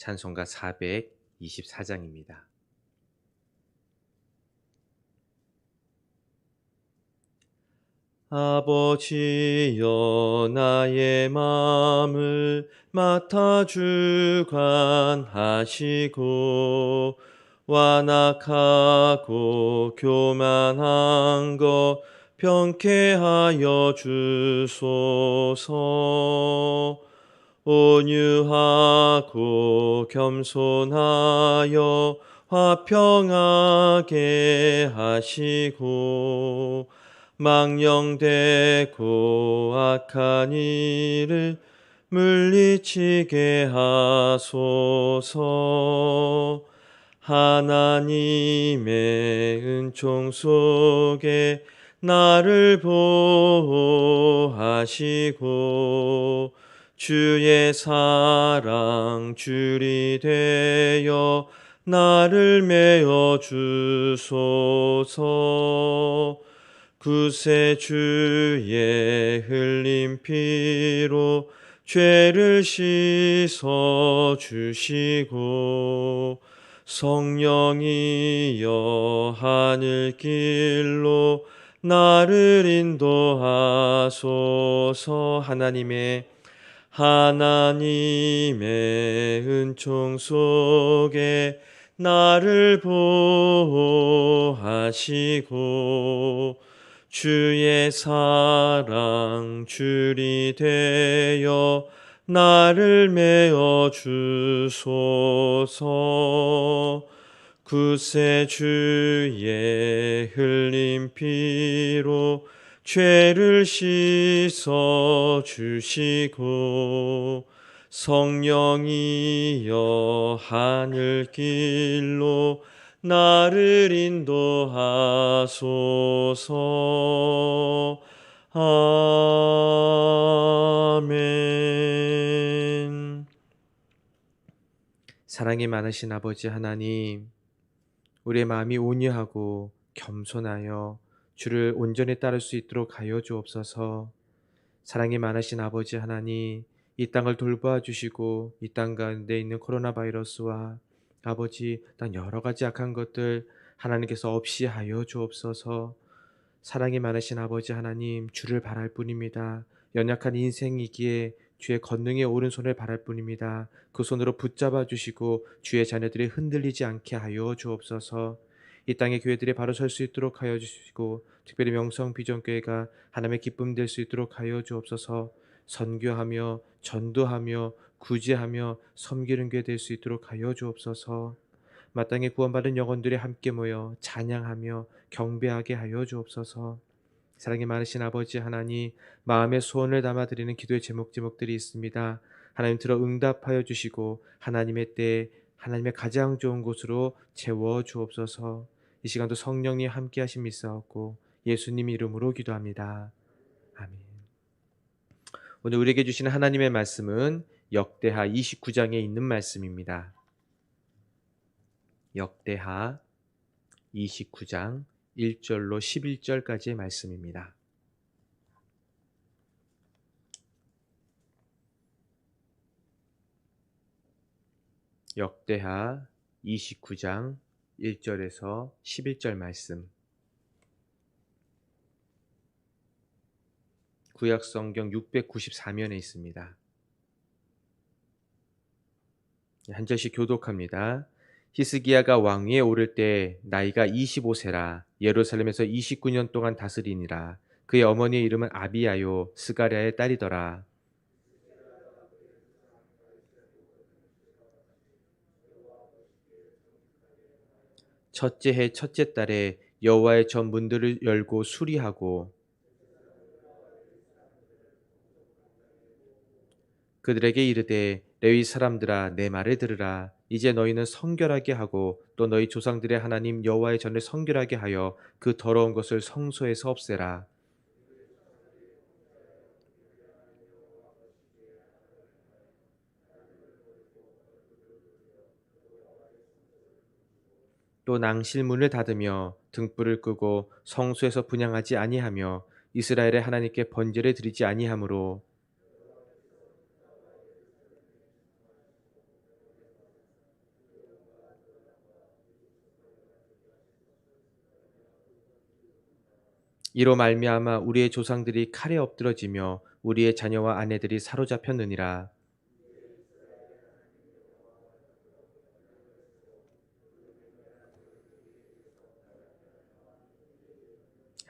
찬송가 424장입니다. 아버지여 나의 마음을 맡아 주관하시고 완악하고 교만한 것 병케하여 주소서 온유하고 겸손하여 화평하게 하시고 망령되고 악한 일을 물리치게 하소서. 하나님의 은총 속에 나를 보호하시고 주의 사랑 줄이 되어 나를 메어 주소서. 구세 주의 흘린 피로 죄를 씻어 주시고 성령이여 하늘 길로 나를 인도하소서. 하나님의 하나님의 은총 속에 나를 보호하시고 주의 사랑 줄이 되어 나를 메어 주소서. 구세 주의 흘린 피로 죄를 씻어 주시고 성령이여 하늘길로 나를 인도하소서. 아멘. 사랑이 많으신 아버지 하나님 우리의 마음이 온유하고 겸손하여 주를 온전히 따를 수 있도록 하여 주옵소서. 사랑이 많으신 아버지 하나님, 이 땅을 돌보아 주시고 이 땅 가운데 있는 코로나 바이러스와 아버지 땅 여러 가지 악한 것들 하나님께서 없이 하여 주옵소서. 사랑이 많으신 아버지 하나님, 주를 바랄 뿐입니다. 연약한 인생이기에 주의 건능의 오른손을 바랄 뿐입니다. 그 손으로 붙잡아 주시고 주의 자녀들이 흔들리지 않게 하여 주옵소서. 이 땅의 교회들이 바로 설 수 있도록 하여 주시고 특별히 명성 비전교회가 하나님의 기쁨 될 수 있도록 하여 주옵소서. 선교하며 전도하며 구제하며 섬기는 교회 될 수 있도록 하여 주옵소서. 마땅히 구원받은 영혼들이 함께 모여 찬양하며 경배하게 하여 주옵소서. 사랑이 많으신 아버지 하나님 마음의 소원을 담아 드리는 기도의 제목 제목들이 있습니다. 하나님 들어 응답하여 주시고 하나님의 때 하나님의 가장 좋은 곳으로 채워 주옵소서. 이 시간도 성령님 함께 하심 있사옵고 예수님 이름으로 기도합니다. 아멘. 오늘 우리에게 주시는 하나님의 말씀은 역대하 29장에 있는 말씀입니다. 역대하 29장 1절로 11절까지의 말씀입니다. 역대하 29장 1절에서 11절 말씀 구약 성경 694면에 있습니다. 한 절씩 교독합니다. 히스기야가 왕위에 오를 때 나이가 25세라 예루살렘에서 29년 동안 다스리니라 그의 어머니의 이름은 아비야요 스가랴의 딸이더라 첫째 해 첫째 달에 여호와의 전 문들을 열고 수리하고 그들에게 이르되 레위 사람들아 내 말을 들으라. 이제 너희는 성결하게 하고 또 너희 조상들의 하나님 여호와의 전을 성결하게 하여 그 더러운 것을 성소에서 없애라 또 낭실문을 닫으며 등불을 끄고 성소에서 분양하지 아니하며 이스라엘의 하나님께 번제를 드리지 아니하므로 이로 말미암아 우리의 조상들이 칼에 엎드러지며 우리의 자녀와 아내들이 사로잡혔느니라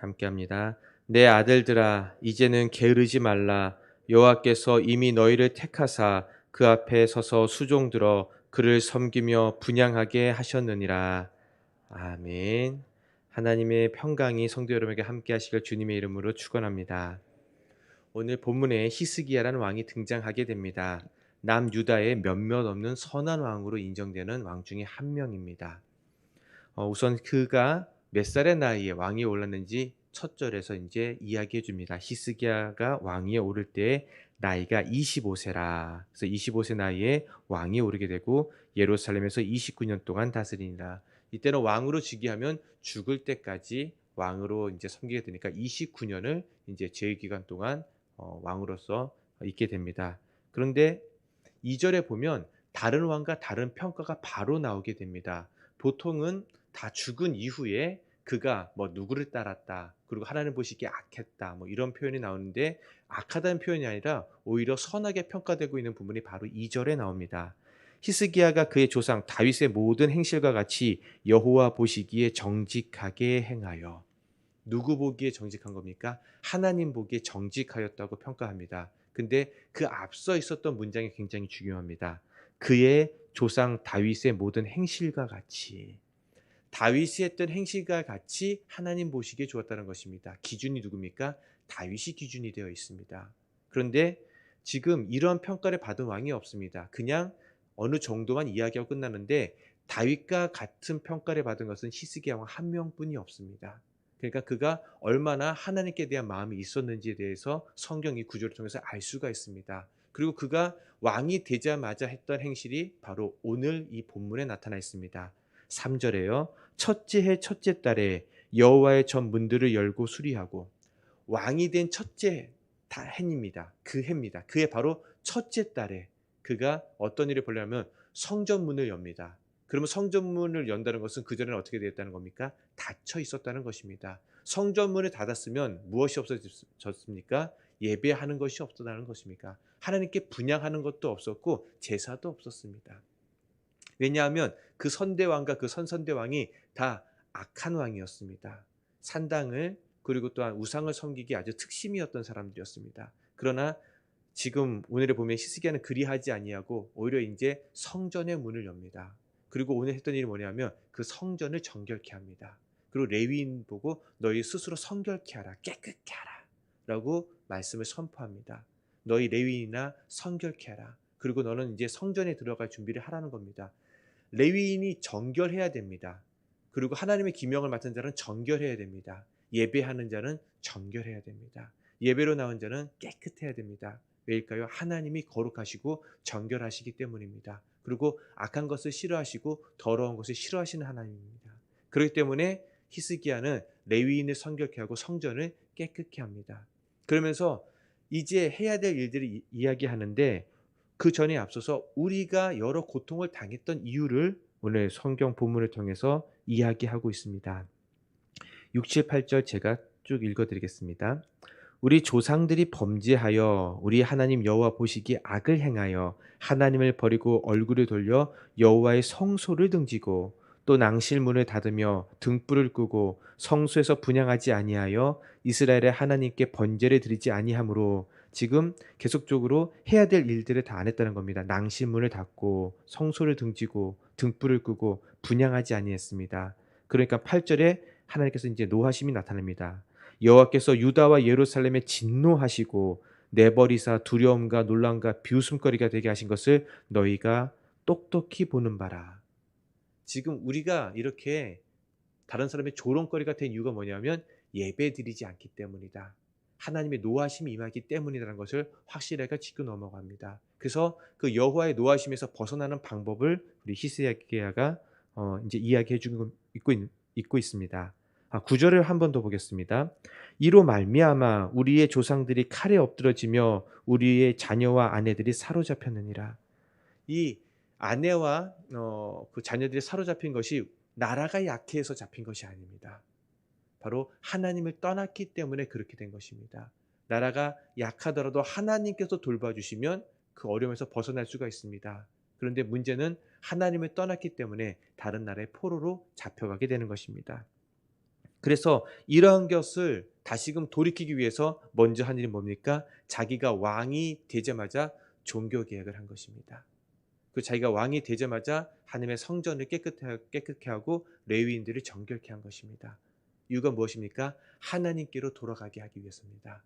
함께 합니다. 내 아들들아 이제는 게으르지 말라 여호와께서 이미 너희를 택하사 그 앞에 서서 수종 들어 그를 섬기며 분양하게 하셨느니라. 아멘. 하나님의 평강이 성도 여러분에게 함께 하시길 주님의 이름으로 축원합니다. 오늘 본문에 히스기야라는 왕이 등장하게 됩니다. 남유다의 몇몇 없는 선한 왕으로 인정되는 왕 중에 한 명입니다. 어, 우선 그가 몇 살의 나이에 왕위에 올랐는지 첫 절에서 이제 이야기해 줍니다. 히스기야가 왕위에 오를 때 나이가 25세라. 그래서 25세 나이에 왕위에 오르게 되고 예루살렘에서 29년 동안 다스리니라. 이때는 왕으로 즉위하면 죽을 때까지 왕으로 이제 섬기게 되니까 29년을 이제 제위 기간 동안 어, 왕으로서 있게 됩니다. 그런데 2절에 보면 다른 왕과 다른 평가가 바로 나오게 됩니다. 보통은 다 죽은 이후에 그가 뭐 누구를 따랐다 그리고 하나님 보시기에 악했다 뭐 이런 표현이 나오는데 악하다는 표현이 아니라 오히려 선하게 평가되고 있는 부분이 바로 2절에 나옵니다. 히스기야가 그의 조상 다윗의 모든 행실과 같이 여호와 보시기에 정직하게 행하여 누구 보기에 정직한 겁니까? 하나님 보기에 정직하였다고 평가합니다. 근데 그 앞서 있었던 문장이 굉장히 중요합니다. 그의 조상 다윗의 모든 행실과 같이 다윗이 했던 행실과 같이 하나님 보시기에 좋았다는 것입니다. 기준이 누굽니까? 다윗이 기준이 되어 있습니다. 그런데 지금 이런 평가를 받은 왕이 없습니다. 그냥 어느 정도만 이야기하고 끝나는데 다윗과 같은 평가를 받은 것은 히스기야 왕 한 명뿐이 없습니다. 그러니까 그가 얼마나 하나님께 대한 마음이 있었는지에 대해서 성경이 구조를 통해서 알 수가 있습니다. 그리고 그가 왕이 되자마자 했던 행실이 바로 오늘 이 본문에 나타나 있습니다. 3절에요. 첫째 해 첫째 달에 여호와의 전 문들을 열고 수리하고 왕이 된 첫째 해입니다. 그 해입니다. 그해 바로 첫째 달에 그가 어떤 일을 벌려면 성전문을 엽니다. 그러면 성전문을 연다는 것은 그전에는 어떻게 되었다는 겁니까? 닫혀 있었다는 것입니다. 성전문을 닫았으면 무엇이 없어졌습니까? 예배하는 것이 없었다는 것입니까? 하나님께 분양하는 것도 없었고 제사도 없었습니다. 왜냐하면 그 선대왕과 그 선선대왕이 다 악한 왕이었습니다. 산당을 그리고 또한 우상을 섬기기 아주 특심이었던 사람들이었습니다. 그러나 지금 오늘에 보면 히스기야는 그리하지 아니하고 오히려 이제 성전의 문을 엽니다. 그리고 오늘 했던 일이 뭐냐면 그 성전을 정결케 합니다. 그리고 레위인 보고 너희 스스로 성결케 하라, 깨끗케 하라. 라고 말씀을 선포합니다. 너희 레위인이나 성결케 하라. 그리고 너는 이제 성전에 들어갈 준비를 하라는 겁니다. 레위인이 정결해야 됩니다. 그리고 하나님의 기명을 맡은 자는 정결해야 됩니다. 예배하는 자는 정결해야 됩니다. 예배로 나온 자는 깨끗해야 됩니다. 왜일까요? 하나님이 거룩하시고 정결하시기 때문입니다. 그리고 악한 것을 싫어하시고 더러운 것을 싫어하시는 하나님입니다. 그렇기 때문에 히스기야는 레위인을 성결케 하고 성전을 깨끗케 합니다. 그러면서 이제 해야 될 일들을 이야기하는데 그 전에 앞서서 우리가 여러 고통을 당했던 이유를 오늘 성경 본문을 통해서 이야기하고 있습니다. 6, 7, 8절 제가 쭉 읽어 드리겠습니다. 우리 조상들이 범죄하여 우리 하나님 여호와 보시기에 악을 행하여 하나님을 버리고 얼굴을 돌려 여호와의 성소를 등지고 또 낭실문을 닫으며 등불을 끄고 성소에서 분양하지 아니하여 이스라엘의 하나님께 번제를 드리지 아니하므로 지금 계속적으로 해야 될 일들을 다 안 했다는 겁니다. 낭실문을 닫고 성소를 등지고 등불을 끄고 분양하지 아니했습니다. 그러니까 8절에 하나님께서 이제 노하심이 나타납니다. 여호와께서 유다와 예루살렘에 진노하시고 내버리사 두려움과 놀람과 비웃음거리가 되게 하신 것을 너희가 똑똑히 보는 바라. 지금 우리가 이렇게 다른 사람의 조롱거리가 된 이유가 뭐냐면 예배 드리지 않기 때문이다. 하나님의 노하심이 임하기 때문이라는 것을 확실하게 짚고 넘어갑니다. 그래서 그 여호와의 노하심에서 벗어나는 방법을 우리 히스기야가 어, 이제 이야기해 주고 있고, 있- 있고 있습니다. 아, 구절을 한 번 더 보겠습니다. 이로 말미암아 우리의 조상들이 칼에 엎드러지며 우리의 자녀와 아내들이 사로잡혔느니라. 이 아내와 어, 그 자녀들이 사로잡힌 것이 나라가 약해서 잡힌 것이 아닙니다. 바로 하나님을 떠났기 때문에 그렇게 된 것입니다. 나라가 약하더라도 하나님께서 돌봐주시면 그 어려움에서 벗어날 수가 있습니다. 그런데 문제는 하나님을 떠났기 때문에 다른 나라의 포로로 잡혀가게 되는 것입니다. 그래서 이러한 것을 다시금 돌이키기 위해서 먼저 한 일이 뭡니까? 자기가 왕이 되자마자 종교 개혁을 한 것입니다. 그 자기가 왕이 되자마자 하나님의 성전을 깨끗해, 깨끗게 하고 레위인들을 정결케 한 것입니다. 이유가 무엇입니까? 하나님께로 돌아가게 하기 위해서입니다.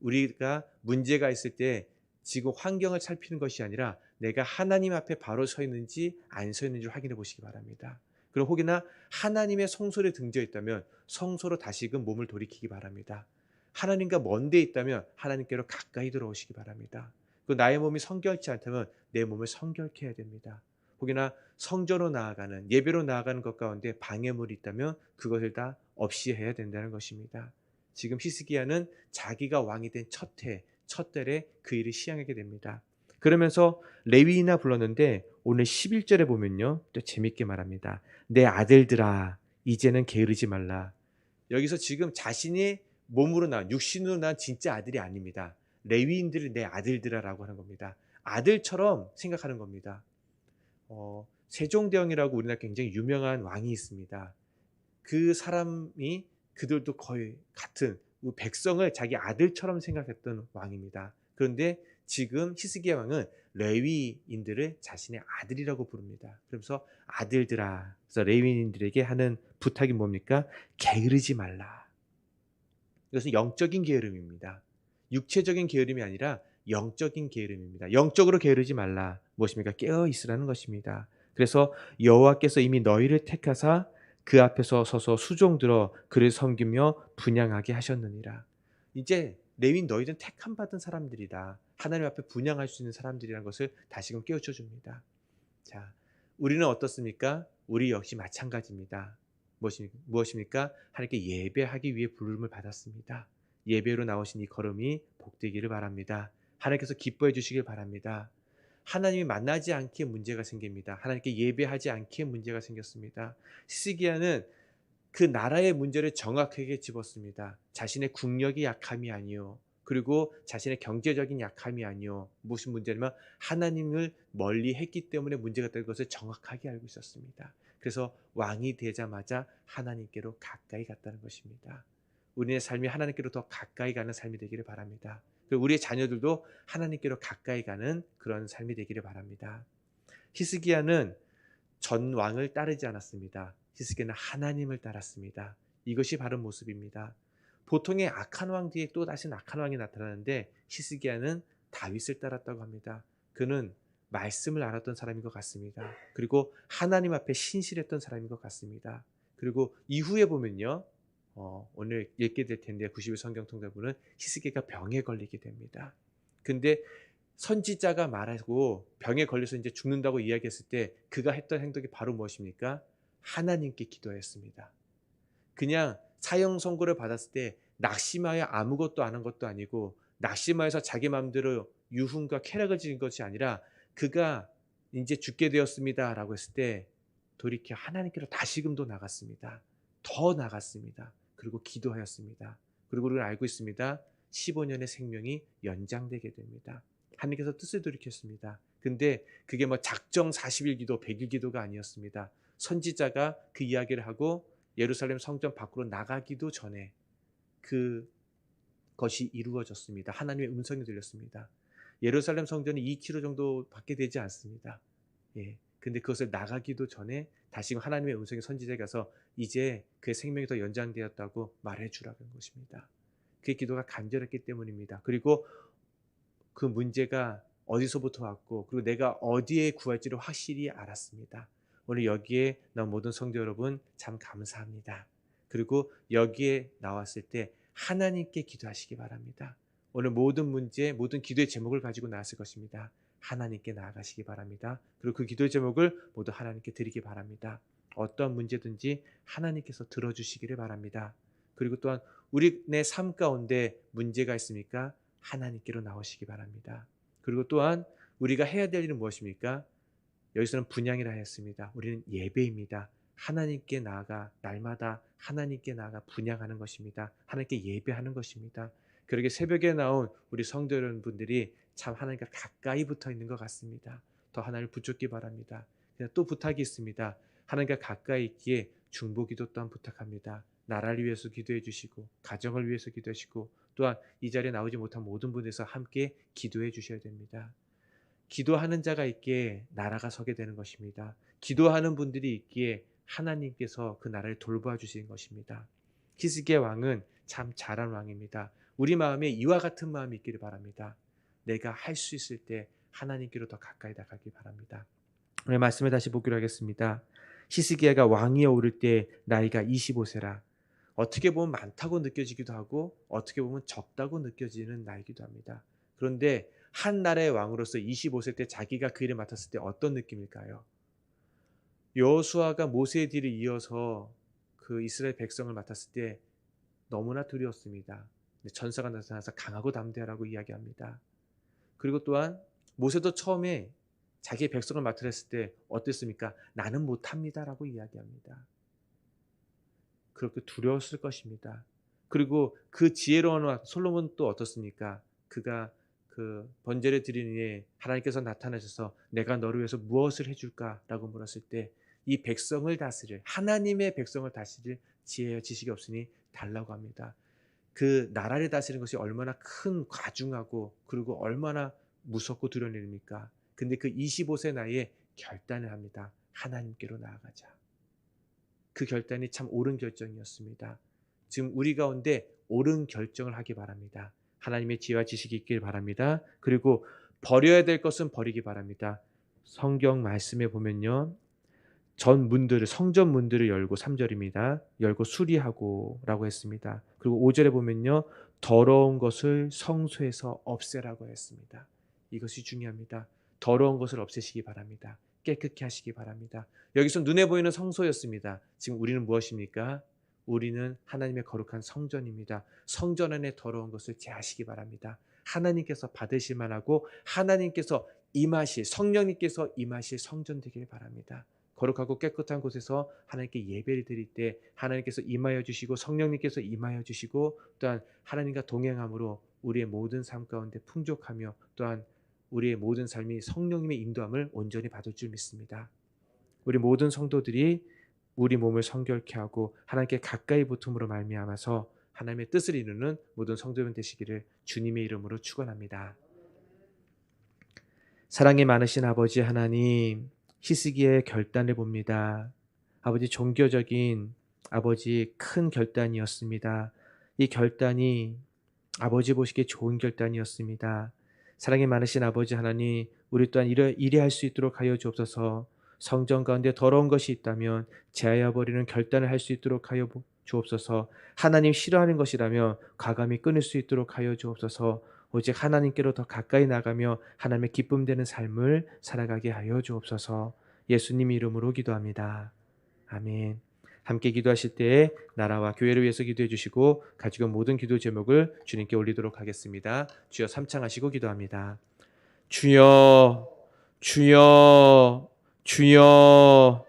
우리가 문제가 있을 때 지금 환경을 살피는 것이 아니라 내가 하나님 앞에 바로 서 있는지 안 서 있는지 확인해 보시기 바랍니다. 그럼 혹여나 하나님의 성소에 등져 있다면 성소로 다시금 몸을 돌이키기 바랍니다. 하나님과 먼데 있다면 하나님께로 가까이 들어오시기 바랍니다. 그 나의 몸이 성결치 않다면 내 몸을 성결케 해야 됩니다. 혹여나 성전으로 나아가는 예배로 나아가는 것 가운데 방해물이 있다면 그것을 다 없이 해야 된다는 것입니다. 지금 히스기야는 자기가 왕이 된 첫 해, 첫 달에 그 일을 시행하게 됩니다. 그러면서 레위이나 불렀는데 오늘 11절에 보면요. 또 재밌게 말합니다. 내 아들들아 이제는 게으르지 말라. 여기서 지금 자신이 몸으로 난 육신으로 난 진짜 아들이 아닙니다. 레위인들이 내 아들들아라고 하는 겁니다. 아들처럼 생각하는 겁니다. 어, 세종대왕이라고 우리나라 굉장히 유명한 왕이 있습니다. 그 사람이 그들도 거의 같은 백성을 자기 아들처럼 생각했던 왕입니다. 그런데 지금 히스기야 왕은 레위인들을 자신의 아들이라고 부릅니다. 그러면서 아들들아, 그래서 레위인들에게 하는 부탁이 뭡니까? 게으르지 말라. 이것은 영적인 게으름입니다. 육체적인 게으름이 아니라 영적인 게으름입니다. 영적으로 게으르지 말라. 무엇입니까? 깨어 있으라는 것입니다. 그래서 여호와께서 이미 너희를 택하사 그 앞에서 서서 수종 들어 그를 섬기며 분양하게 하셨느니라. 이제 레윈 너희는 택함 받은 사람들이다. 하나님 앞에 분양할 수 있는 사람들이라는 것을 다시금 깨우쳐 줍니다. 자, 우리는 어떻습니까? 우리 역시 마찬가지입니다. 무엇입니까? 하나님께 예배하기 위해 부름을 받았습니다. 예배로 나오신 이 걸음이 복되기를 바랍니다. 하나님께서 기뻐해 주시길 바랍니다. 하나님이 만나지 않기에 문제가 생깁니다. 하나님께 예배하지 않기에 문제가 생겼습니다. 시스기야는 그 나라의 문제를 정확하게 집었습니다. 자신의 국력이 약함이 아니요. 그리고 자신의 경제적인 약함이 아니요. 무슨 문제냐면 하나님을 멀리 했기 때문에 문제가 될 것을 정확하게 알고 있었습니다. 그래서 왕이 되자마자 하나님께로 가까이 갔다는 것입니다. 우리의 삶이 하나님께로 더 가까이 가는 삶이 되기를 바랍니다. 그리고 우리의 자녀들도 하나님께로 가까이 가는 그런 삶이 되기를 바랍니다. 히스기야는 전 왕을 따르지 않았습니다. 히스기야는 하나님을 따랐습니다. 이것이 바른 모습입니다. 보통의 악한 왕 뒤에 또 다시 악한 왕이 나타나는데 히스기야는 다윗을 따랐다고 합니다. 그는 말씀을 알았던 사람인 것 같습니다. 그리고 하나님 앞에 신실했던 사람인 것 같습니다. 그리고 이후에 보면요. 어, 오늘 읽게 될 텐데 90일 성경 통독부는 히스기야가 병에 걸리게 됩니다. 근데 선지자가 말하고 병에 걸려서 이제 죽는다고 이야기했을 때 그가 했던 행동이 바로 무엇입니까? 하나님께 기도했습니다. 그냥 사형 선고를 받았을 때 낙심하여 아무것도 안 한 것도 아니고 낙심하여서 자기 마음대로 유흥과 쾌락을 지닌 것이 아니라 그가 이제 죽게 되었습니다라고 했을 때 돌이켜 하나님께로 다시금도 나갔습니다. 더 나갔습니다. 그리고 기도하였습니다. 그리고 우리는 알고 있습니다. 15년의 생명이 연장되게 됩니다. 하나님께서 뜻을 돌이켰습니다. 근데 그게 뭐 작정 40일 기도, 100일 기도가 아니었습니다. 선지자가 그 이야기를 하고 예루살렘 성전 밖으로 나가기도 전에 그 것이 이루어졌습니다. 하나님의 음성이 들렸습니다. 예루살렘 성전이 2km 정도밖에 되지 않습니다. 예. 근데 그것을 나가기도 전에 다시금 하나님의 음성이 선지자에 가서 이제 그의 생명이 더 연장되었다고 말해주라는 것입니다. 그 기도가 간절했기 때문입니다. 그리고 그 문제가 어디서부터 왔고 그리고 내가 어디에 구할지를 확실히 알았습니다. 오늘 여기에 나온 모든 성도 여러분 참 감사합니다. 그리고 여기에 나왔을 때 하나님께 기도하시기 바랍니다. 오늘 모든 문제, 모든 기도의 제목을 가지고 나왔을 것입니다. 하나님께 나아가시기 바랍니다. 그리고 그 기도의 제목을 모두 하나님께 드리기 바랍니다. 어떠한 문제든지 하나님께서 들어주시기를 바랍니다. 그리고 또한 우리 내 삶 가운데 문제가 있습니까? 하나님께로 나오시기 바랍니다. 그리고 또한 우리가 해야 될 일은 무엇입니까? 여기서는 분양이라 했습니다. 우리는 예배입니다. 하나님께 나아가 날마다 하나님께 나아가 분양하는 것입니다. 하나님께 예배하는 것입니다. 그러게 새벽에 나온 우리 성도 여러분들이 참 하나님과 가까이 붙어 있는 것 같습니다. 더 하나님을 붙잡기 바랍니다. 또 부탁이 있습니다. 하나님과 가까이 있기에 중보기도 또한 부탁합니다. 나라를 위해서 기도해 주시고 가정을 위해서 기도하시고 또한 이 자리에 나오지 못한 모든 분에서 함께 기도해 주셔야 됩니다. 기도하는 자가 있기에 나라가 서게 되는 것입니다. 기도하는 분들이 있기에 하나님께서 그 나라를 돌보아 주시는 것입니다. 히스기야 왕은 참 잘한 왕입니다. 우리 마음에 이와 같은 마음이 있기를 바랍니다. 내가 할 수 있을 때 하나님께로 더 가까이 나가기 바랍니다. 오늘 말씀을 다시 보기로 하겠습니다. 히스기야가 왕위에 오를 때 나이가 25세라 어떻게 보면 많다고 느껴지기도 하고 어떻게 보면 적다고 느껴지는 나이기도 합니다. 그런데 한 나라의 왕으로서 25세 때 자기가 그 일을 맡았을 때 어떤 느낌일까요? 여호수아가 모세의 뒤를 이어서 그 이스라엘 백성을 맡았을 때 너무나 두려웠습니다. 전사가 나타나서 강하고 담대하라고 이야기합니다. 그리고 또한 모세도 처음에 자기의 백성을 맡으랬을 때 어땠습니까? 나는 못합니다라고 이야기합니다. 그렇게 두려웠을 것입니다. 그리고 그 지혜로운 솔로몬 또 어떻습니까? 그가 그 번제를 드리는 에 하나님께서 나타나셔서 내가 너를 위해서 무엇을 해줄까라고 물었을 때 이 백성을 다스릴 하나님의 백성을 다스릴 지혜와 지식이 없으니 달라고 합니다. 그 나라를 다스리는 것이 얼마나 큰 과중하고 그리고 얼마나 무섭고 두려운 일입니까? 근데 그 25세 나이에 결단을 합니다. 하나님께로 나아가자. 그 결단이 참 옳은 결정이었습니다. 지금 우리 가운데 옳은 결정을 하기 바랍니다. 하나님의 지혜와 지식이 있길 바랍니다. 그리고 버려야 될 것은 버리기 바랍니다. 성경 말씀에 보면요. 전 문들을 성전 문들을 열고 3절입니다. 열고 수리하고라고 했습니다. 그리고 5절에 보면요. 더러운 것을 성소에서 없애라고 했습니다. 이것이 중요합니다. 더러운 것을 없애시기 바랍니다. 깨끗게 하시기 바랍니다. 여기서 눈에 보이는 성소였습니다. 지금 우리는 무엇입니까? 우리는 하나님의 거룩한 성전입니다. 성전 안에 더러운 것을 제하시기 바랍니다. 하나님께서 받으실 만하고 하나님께서 임하실 성령님께서 임하실 성전 되길 바랍니다. 거룩하고 깨끗한 곳에서 하나님께 예배를 드릴 때 하나님께서 임하여 주시고 성령님께서 임하여 주시고 또한 하나님과 동행함으로 우리의 모든 삶 가운데 풍족하며 또한 우리의 모든 삶이 성령님의 인도함을 온전히 받을 줄 믿습니다. 우리 모든 성도들이 우리 몸을 성결케 하고 하나님께 가까이 붙음으로 말미암아서 하나님의 뜻을 이루는 모든 성도분 되시기를 주님의 이름으로 축원합니다. 사랑이 많으신 아버지 하나님 히스기의 결단을 봅니다. 아버지 종교적인 아버지 큰 결단이었습니다. 이 결단이 아버지 보시기에 좋은 결단이었습니다. 사랑이 많으신 아버지 하나님, 우리 또한 이래, 이래 할 수 있도록 하여 주옵소서. 성전 가운데 더러운 것이 있다면 제하여 버리는 결단을 할 수 있도록 하여 주옵소서. 하나님 싫어하는 것이라면 과감히 끊을 수 있도록 하여 주옵소서. 오직 하나님께로 더 가까이 나가며 하나님의 기쁨 되는 삶을 살아가게 하여 주옵소서. 예수님 이름으로 기도합니다. 아멘. 함께 기도하실 때에 나라와 교회를 위해서 기도해 주시고 가지고 온 모든 기도 제목을 주님께 올리도록 하겠습니다. 주여 삼창하시고 기도합니다. 주여 주여 주여